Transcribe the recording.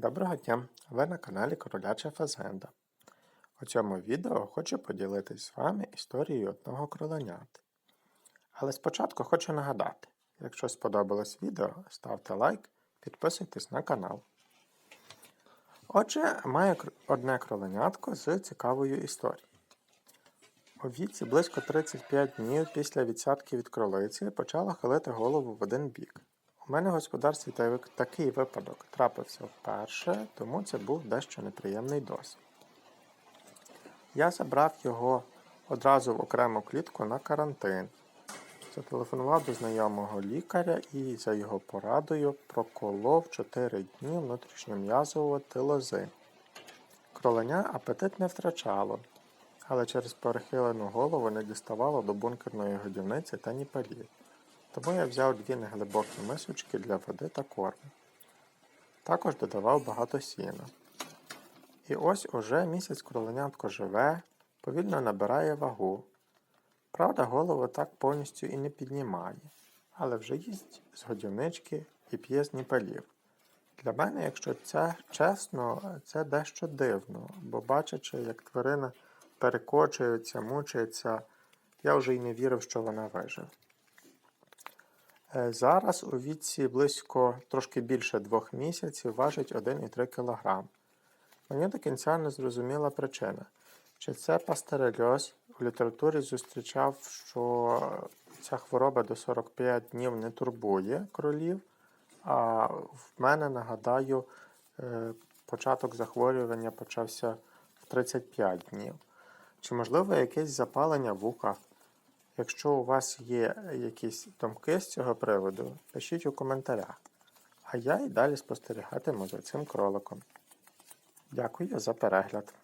Доброго дня! Ви на каналі Кроляча Фазенда. У цьому відео хочу поділитись з вами історією одного кроленят. Але спочатку хочу нагадати, якщо сподобалось відео, ставте лайк, підписуйтесь на канал. Отже, маю одне кроленятко з цікавою історією. У віці близько 35 днів після відсадки від кролиці почала хилити голову в один бік. У мене в господарстві такий випадок трапився вперше, тому це був дещо неприємний досвід. Я забрав його одразу в окрему клітку на карантин. Зателефонував до знайомого лікаря і за його порадою проколов 4 дні внутрішньом'язового тилози. Кроленя апетит не втрачало, але через перехилену голову не діставало до бункерної годівниці та ніпалів. Тому я взяв дві неглибокі мисочки для води та корму. Також додавав багато сіна. І ось уже місяць кроленятко живе, повільно набирає вагу. Правда, голову так повністю і не піднімає, але вже їсть з годівнички і п'є з ніпалів. Для мене, якщо це чесно, це дещо дивно, бо бачачи, як тварина перекочується, мучається, я вже й не вірив, що вона виживе. Е, Зараз у віці близько трошки більше двох місяців важить 1,3 кг. Мені до кінця не зрозуміла причина. Чи це пастерельоз? У літературі зустрічав, що ця хвороба до 45 днів не турбує кролів, а в мене, нагадаю, е, початок захворювання почався в 35 днів. Чи можливо якесь запалення вуха? Якщо у вас є якісь думки з цього приводу, пишіть у коментарях. А я і далі спостерігатиму за цим кроликом. Дякую за перегляд.